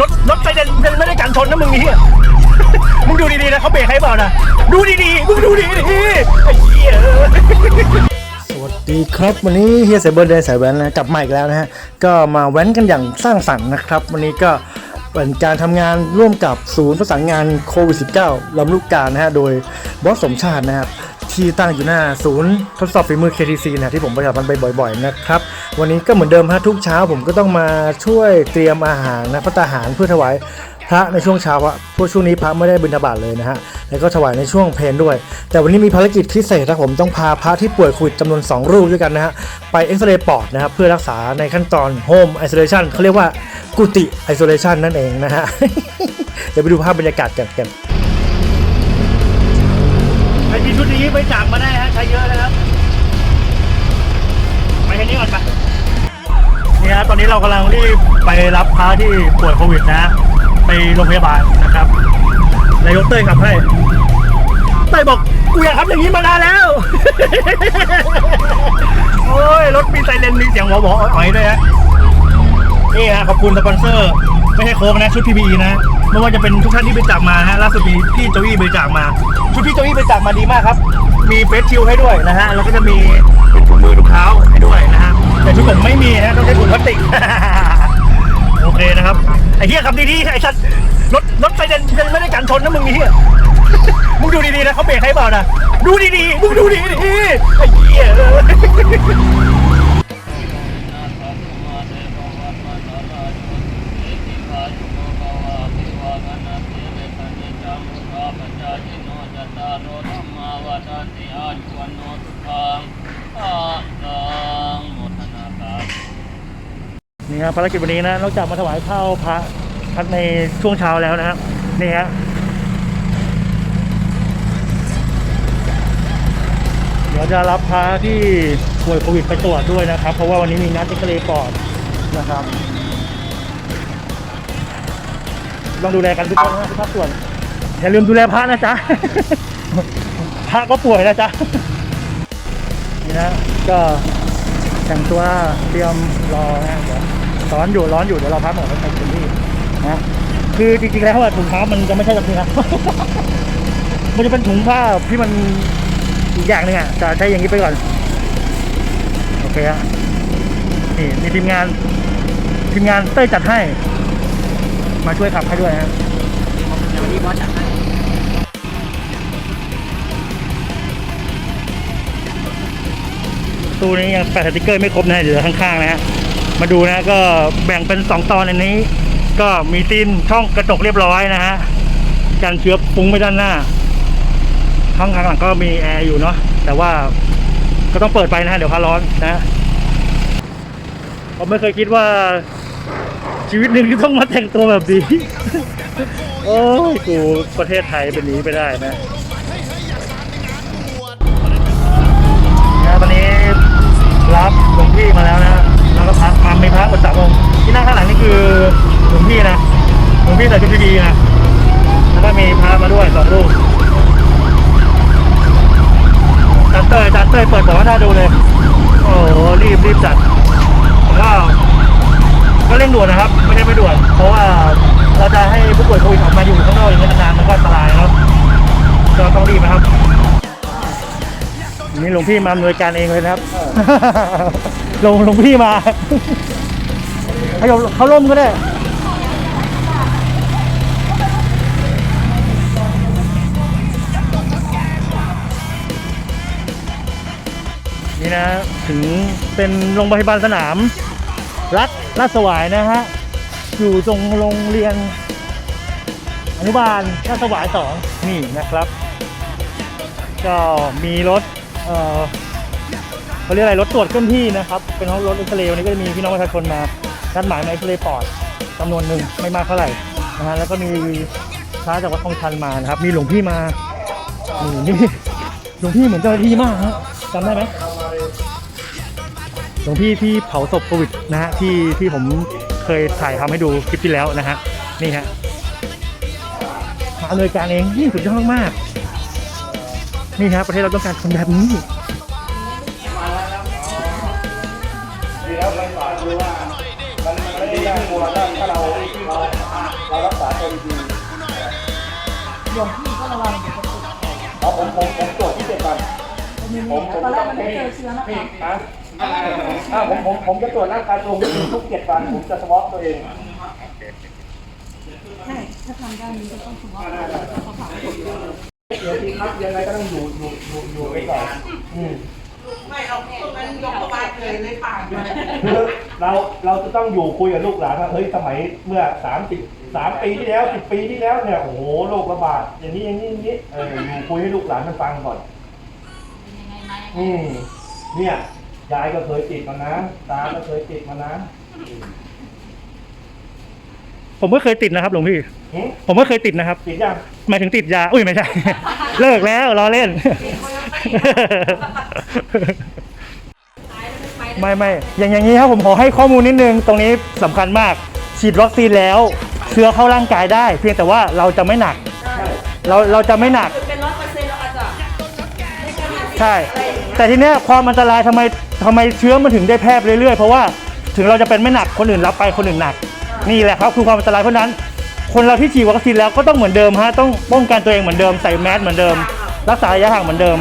รถรถไฟเดนไม่ได้กันชนนะมึงนี่มึงดูดีๆนะเขาเบรกให้เปล่านะดูดีๆมึงดูดีๆไอ้เหี้ยสวัสดีครับวันนี้เฮียเซเบอร์เดย์สายแว้นนะกลับมาอีกแล้วนะฮะก็มาแว้นกันอย่างสร้างสรรค์นะครับ วันนี้ก็เป็นการทำงานร่วมกับศูนย์ประสานงานโควิด -19 ลำลูกกานะฮะโดยบอสสมชาตินะครับ ที่ตั้งอยู่หน้าศูนย์ทดสอบฝีมือ KTC นะที่ผมไปกับมันไปบ่อยๆนะครับวันนี้ก็เหมือนเดิมฮะทุกเช้าผมก็ต้องมาช่วยเตรียมอาหารนะพระตาหารเพื่อถวายพระในช่วงเช้าอะเพราะช่วงนี้พระไม่ได้บิณฑบาตเลยนะฮะ แล้วก็ถวายในช่วงเพลนด้วย แต่วันนี้มีภารกิจพิเศษครับผมต้องพาพระที่ป่วยโควิดจำนวน 2 รูปด้วยกันนะฮะ ไปเอ็กซเรย์ปอดนะครับเพื่อรักษาในขั้นตอนโฮมไอโซเลชันเขาเรียกว่ากุฏิไอโซเลชันนั่นเองนะฮะ เดี๋ยวไปดูภาพบรรยากาศกันกัน ไปจากมาได้ฮะใช้เยอะนะครับไปแค่นี้ก่อนไปนี่ฮะตอนนี้เรากำลังรีบไปรับพระที่ป่วยโควิดนะ ไปโรงพยาบาลนะครับนายกเต้ยขับให้เต้ยบอกกูอยากทำอย่างนี้มานานแล้ว โอ้ยรถมีไซเรนมีเสียงหวอหวออ๋อยด้วยฮะนี่ฮะขอบคุณสปอนเซอร์ ไม่ใช่โค้กนะชุด PPE นะไม่ว่าจะเป็นทุกท่านที่บริจาคมาฮะล่าสุดมีพี่โจวี่บริจาคมา ชุดพี่โจวี่บริจาคมาดีมากครับ มีเฟสชิลให้ด้วยนะฮะ แล้วก็จะมีเป็นถุงมือถุงเท้าให้ด้วยนะฮะ แต่ชุดผมไม่มีนะต้องใช้ถุงพลาสติก โอเคนะครับ ไอ้เหี้ยขับดีๆไอ้สัตว์รถรถไฟเดนยังไม่ได้กันชนนะมึงไอ้เหี้ย มึงดูดีๆนะเขาเบรกให้เปล่านะ ดูดีๆ มึงดูดีๆไอ้เหี้ย นี่ครับภารกิจวันนี้นะนอกจากมาถวายข้าวพระพัดในช่วงเช้าแล้วนะครับนี่ฮะเดี๋ยวจะรับพระที่ป่วยโควิดไปตรวจด้วยนะครับ เพราะว่าวันนี้มีนัดเอ็กซเรย์ปอดนะครับต้องดูแลกันทุกคนนะทุกภาคส่วนอย่าลืมดูแลพระนะจ๊ะพระก็ป่วยนะจ๊ะนี่นะก็แต่งตัวเตรียมรอนะเดี๋ยว ร้อนอยู่ร้อนอยู่เดี๋ยวเราพักหมดแล้วไปเต็มที่นะคือจริงๆแล้วอะถุงเท้ามันจะไม่ใช่แบบนี้นะมันจะเป็นถุงผ้าที่มันอีกอย่างหนึ่งอะจะใช้อย่างนี้ไปก่อนโอเคฮะนี่มีทีมงานทีมงานเต้ยจัดให้ มาช่วยขับให้ด้วยฮะเดี๋ยววันนี้บอสจัดให้ตู้นี้ยังแปะสติกเกอร์ไม่ครบนะเดี๋ยวข้างๆนะฮะ มาดูนะก็แบ่งเป็นสองตอนอันนี้ ก็มีตีนช่องกระจกเรียบร้อยนะฮะกันเชื้อฟุ้งไปด้านหน้าห้องข้างหลังก็มีแอร์อยู่เนาะแต่ว่าก็ต้องเปิดไปนะฮะเดี๋ยวพาร้อนนะผมไม่เคยคิดว่าชีวิตหนึ่งที่ต้องมาแต่งตัวแบบนี้ โอ้ยกูประเทศไทยเป็นนี้ไปได้นะนะตอนนี้รับหลวงพี่มาแล้วนะ แล้วก็พักมามีพระอุตสาหงค์ที่นั่งข้างหลังนี่คือหลวงพี่นะหลวงพี่ใส่ชุดดีๆนะแล้วก็มีพระมาด้วยสองรูปจัดเตยจัดเตยเปิดบอกว่าน่าดูเลย โอ้โหรีบรีบจัดผมว่าก็เร่งด่วนนะครับ ไม่ใช่ไม่ด่วน เพราะว่าเราจะให้ผู้ป่วยโควิดออกมาอยู่ข้างนอกอย่างนี้นานๆมันก็อันตรายเนาะก็ต้องรีบนะครับนี่หลวงพี่มาอำนวยการเองเลยนะครับ ลงลงพี่มาเขาเขาล่มก็ได้นี่นะถึงเป็นโรงพยาบาลสนาม รัฐราชสวายนะฮะ อยู่ตรงโรงเรียน อนุบาลราชสวายสองนี่นะครับ ก็มีรถเอ่อ เขาเรียกอะไรรถตรวจเคลื่อนที่นะครับเป็นรถเอ็กซเรย์วันนี้ก็จะมีพี่น้องประชาชนมานัดหมายมาเอ็กซเรย์ปอดจำนวนหนึ่งไม่มากเท่าไหร่นะฮะแล้วก็มีพระจากวัดทองชันมานะครับ มีหลวงพี่มานี่นี่หลวงพี่เหมือนเจ้าหน้าที่มากฮะจำได้ไหมหลวงพี่ที่เผาศพโควิดนะฮะที่ที่ผมเคยถ่ายทำให้ดูคลิปที่แล้วนะฮะนี่ฮะมาอำนวยการเองนี่สุดยอดมากนี่ครับประเทศเราต้องการคนแบบนี้ ดีแล้วไฟฟ้าคือว่ามันไม่ได้น่ากลัวถ้าถ้าเราเราหลวงพี่ก็ระวังเดี๋ยวจะติดอ๋อผมผมผมตรวจที่เจ็ดก่อนผมผมตอนแรต้กองมันไม่เจอเชื้อนะพี่คะฮะอ่าผมผมผมจะตรวจร่างกายตรงทุกเจ็ดวันผมจะสวอปตัวเองใช่ถ้าทำได้านนี้จะต้องถือว่าเขาผ่านผลเดี๋ยวทีครับยังไงก็ต้องอยู่อยู่อยู่อยู่ไปก่อนอืม ไม่เอาตรงนั้นยกมาเลยเลยผ่านมาคือ เราเราจะต้องอยู่คุยกับลูกหลานว่าเฮ้ยสมัยเมื่อสามสิบสามปีที่แล้วสิบปีที่แล้วเนี่ยโอ้โหโรคระบาดอย่างนี้อย่างนี้อย่างนี้เอออยู่คุยให้ลูกหลานมันฟังก่อนอืมเนี่ยยายก็เคยติดมานะตาก็เคยติดมานะผมก็เคยติดนะครับหลวงพี่ หึผมก็เคยติดนะครับ ติดยังหมายถึงติดยา อุ้ยไม่ใช่ เลิกแล้วล้อเล่น ไม่ไม่อย่างอย่างนี้ครับผมขอให้ข้อมูลนิดนึง ตรงนี้สำคัญมาก ฉีดวัคซีนแล้ว เชื้อเข้าร่างกายได้ เพียงแต่ว่าเราจะไม่หนัก เราเราจะไม่หนัก เป็นร้อยเปอร์เซ็นต์แล้วอาจจะใช่ แต่ทีเนี้ยความอันตรายทำไมทำไมเชื้อมันถึงได้แพร่ไปเรื่อยๆ เพราะว่าถึงเราจะเป็นไม่หนักคนอื่นรับไปคนอื่นหนัก นี่แหละครับคือความอันตรายเพราะฉะนั้น คนเราที่ฉีดวัคซีนแล้วก็ต้องเหมือนเดิมฮะต้องป้องกันตัวเองเหมือนเดิมใส่แมสเหมือนเดิม รักษาระยะห่างเหมือนเดิม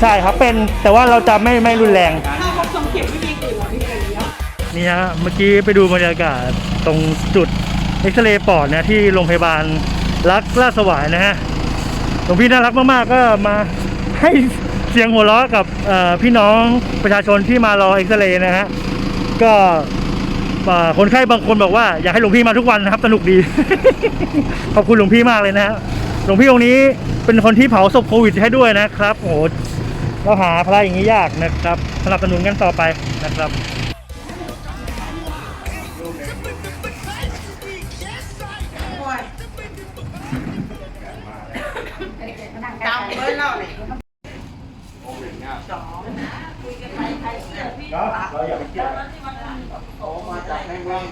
ใช่ครับเป็นแต่ว่าเราจะไม่ไม่รุนแรง ถ้าพบสองเข็มไม่มีกลิ่นหรอพี่อะไรเงี้ยนี่ฮะเมื่อกี้ไปดูบรรยากาศตรงจุดเอ็กซเรย์ปอดนะที่โรงพยาบาลรักลาดสวายนะฮะหลวงพี่น่ารักมากๆก็มาให้เสียงหัวเราะกับพี่น้องประชาชนที่มารอเอ็กซเรย์นะฮะก็คนไข้บางคนบอกว่าอยากให้หลวงพี่มาทุกวันนะครับสนุกดี ขอบคุณหลวงพี่มากเลยนะฮะหลวงพี่องค์นี้เป็นคนที่เผาศพโควิดให้ด้วยนะครับโอ้ เราหาพระอย่างนี้ยากนะครับสนับสนุนกันต่อไปนะครับจำไว้แล้วเลยเนาะเราอย่าไปเครียด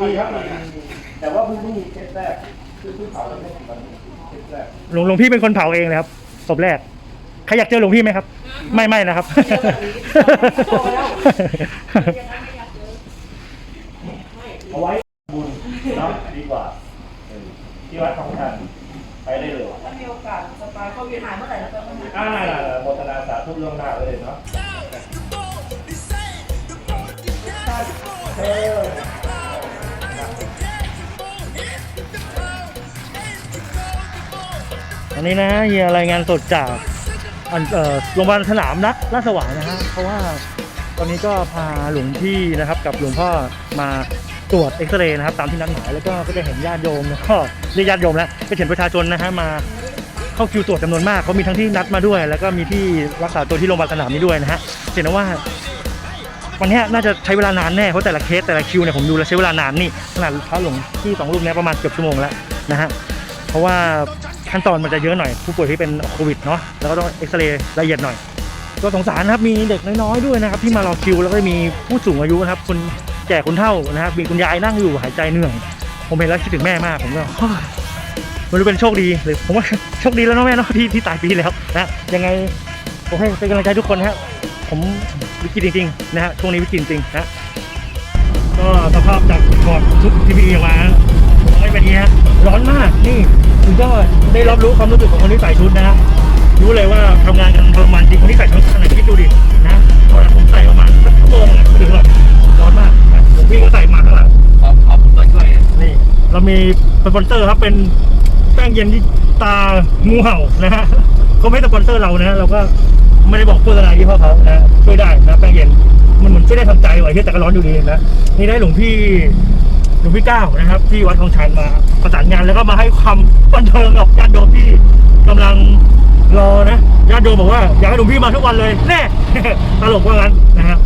มีครับมีมีแต่ว่าเพิ่งเพิ่งมีเคสแรกคือเพิ่งเผาแล้วไม่กี่วันเคสแรกหลวงหลวงพี่เป็นคนเผาเองเลยครับศพแรก ใครอยากเจอหลวงพี่ไหมครับ ไม่ไม่นะครับ เอาไว้บุญเนาะดีกว่าเออที่วัดของท่านไปได้เลยถ้ามีโอกาสสบายเขาวิหารเมื่อไหร่แล้วก็มาอ่าโมทนาสาธุล่วงหน้าเลยเนาะอออันนี้นะเฮียรายงานสดจาก อันเอ่อโรงพยาบาลสนามรักราชสว่ายนะฮะเพราะว่าตอนนี้ก็พาหลวงพี่นะครับกับหลวงพ่อมาตรวจเอ็กซเรย์นะครับตามที่นัดหมายแล้วก็ก็จะเห็นญาติโยมแล้วก็เรียกญาติโยมแล้วก็เห็นประชาชนนะฮะมาเข้าคิวตรวจจำนวนมากเขามีทั้งที่นัดมาด้วย แล้วก็มีที่รักษาตัวที่โรงพยาบาลสนามนี้ด้วยนะฮะเห็นว่าวันนี้น่าจะใช้เวลานานแน่เพราะแต่ละเคสแต่ละคิวเนี่ยผมดูแล้วใช้เวลานานนี่ขนาดพระหลวงที่สองรูปเนี้ยประมาณเกือบชั่วโมงแล้วนะฮะเพราะว่า ขั้นตอนมันจะเยอะหน่อย ผู้ป่วยที่เป็นโควิดเนาะแล้วก็ต้องเอ็กซเรย์ละเอียดหน่อย ก็สงสารนะครับมีเด็กน้อยๆด้วยนะครับที่มารอคิวแล้วก็มีผู้สูงอายุนะครับคนแก่คนเฒ่านะครับมีคุณยายนั่งอยู่หายใจเหนื่อยผมเห็นแล้วคิดถึงแม่มากผมก็ไมันรู้เป็นโชคดีหรือผมว่าโชคดีแล้วเนาะแม่เนาะที่ที่ตายปีแล้วนะยังไงผมให้เป็นกำลังใจทุกคนนะครับผมวิกฤตจริงๆนะฮะช่วงนี้วิกฤตจริงนะก็สภาพจากก่อนชุดทีวีออกมาไม่เป็นอย่างนี้ฮะร้อนมากนี่ คุณก็ได้รับรู้ความรู้สึกของคนที่ใส่ชุดนะฮะรู้เลยว่าทำงานกันทรมานจริงคนที่ใส่ชุดขนาดคิดดูดินะตอนนั้นผมใส่ประมาณสักชั่วโมงอะไม่ถึงหรอกร้อนมากนะผมวิ่งก็ใส่มาข้างหลังนี่เรามีสปอนเซอร์ครับเป็นแป้งเย็นที่ตางูเห่านะฮะเขาไม่สปอนเซอร์เรานะฮะเราก็ไม่ได้บอกโฆษณายี่ห้อเขานะฮะช่วยได้นะแป้งเย็นมันเหมือนช่วยได้ทำใจไว้ที่แต่ก็ร้อนอยู่ดีนะนี่ได้หลวงพี่ หลวงพี่เก้านะครับ ที่วัดทองชันมาประสานงานแล้วก็มาให้ความบันเทิงกับญาติโยมที่กำลังรอนะญาติโยมบอกว่าอยากให้หลวงพี่มาทุกวันเลยแน่ตลกว่างั้นนะครับ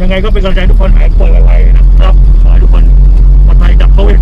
ยังไงก็เป็นกำลังใจทุกคนหายป่วยไวๆนะครับขอให้ทุกคนปลอดภัยจากโควิด